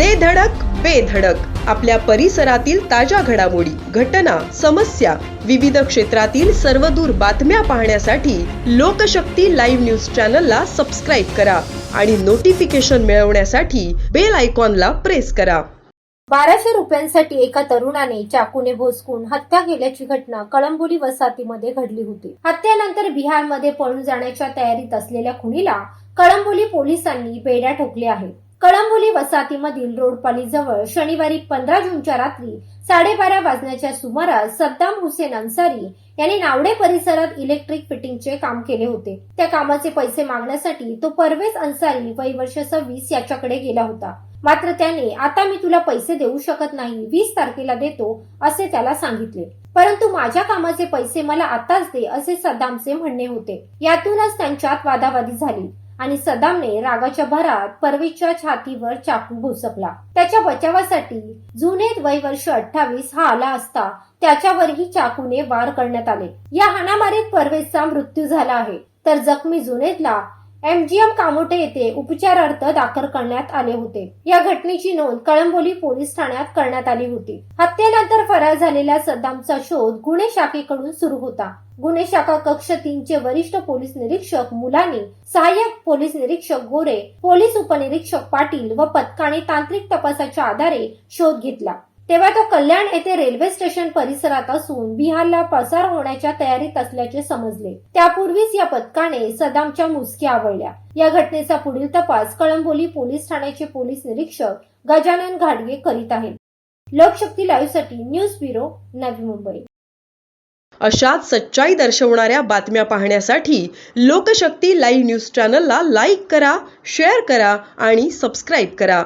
दे धडक बेधडक आपल्या परिसरातील ताज्या घडामोडी घटना समस्या विविध क्षेत्रातील सर्वदूर बातम्या पाहण्यासाठी लोकशक्ती लाईव्ह न्यूज चॅनलला सबस्क्राईब करा आणि नोटिफिकेशन मिळवण्यासाठी बेल आयकॉनला प्रेस करा. बाराशे रुपयांसाठी एका तरुणाने चाकूने भोसकून हत्या केल्याची घटना कळंबोली वसाहतीमध्ये घडली होती. हत्येनंतर बिहारमध्ये पळून जाण्याच्या तयारीत असलेल्या खुणीला कळंबोली पोलिसांनी बेड्या ठोकले आहे कळंबोली वसाहतीमधील रोडपाली जवळ शनिवारी पंधरा जूनच्या रात्री साडेबारा वाजण्याच्या सुमारास सद्दाम हुसेन अन्सारी यांनी नावडे परिसरात इलेक्ट्रिक फिटिंगचे काम केले होते. त्या कामाचे पैसे मागण्यासाठी तो परवेज अन्सारी वय वर्ष सव्वीस याच्याकडे गेला होता. मात्र त्याने आता मी तुला पैसे देऊ शकत नाही वीस तारखेला देतो असे त्याला सांगितले. परंतु माझ्या कामाचे पैसे मला आताच दे असे सद्दामचे म्हणणे होते. यातूनच त्यांच्यात वादावादी झाली. आणि सदामने रागाच्या भरात परवेजच्या छातीवर चाकू भोसकला त्याच्या बचावासाठी जुनेत वय वर्ष अठ्ठावीस हा आला असता त्याच्यावरही चाकूने वार करण्यात आले. या हाणामारीत परवेजचा मृत्यू झाला आहे. तर जखमी जुनेदला एमजीएम कामोटे येथे उपचारार्थ दाखल करण्यात आले होते. या घटनेची नोंद कळंबोली पोलीस ठाण्यात करण्यात आली होती. हत्येनंतर फरार झालेल्या सद्दामचा शोध गुन्हे शाखेकडून सुरू होता. गुन्हे शाखा कक्ष तीनचे वरिष्ठ पोलीस निरीक्षक मुलानी सहाय्यक पोलीस निरीक्षक गोरे पोलीस उपनिरीक्षक पाटील व पथकाने तांत्रिक तपासाच्या आधारे शोध घेतला. तेव्हा तो कल्याण येथे रेल्वे स्टेशन परिसरात असून बिहारला पसार होण्याच्या तयारीत असल्याचे समजले. त्यापूर्वीच या पथकाने सदामच्या मुसक्या आवळल्या. या घटनेचा पुढील तपास कळंबोली पोलीस ठाण्याचे पोलीस निरीक्षक गजानन घाडगे करीत आहेत. लोकशक्ती लाईव्हसाठी न्यूज ब्युरो नवी मुंबई. अशाच सच्चाई दर्शवणाऱ्या बातम्या पाहण्यासाठी लोकशक्ती लाईव्ह न्यूज चॅनलला लाईक करा शेअर करा आणि सबस्क्राईब करा.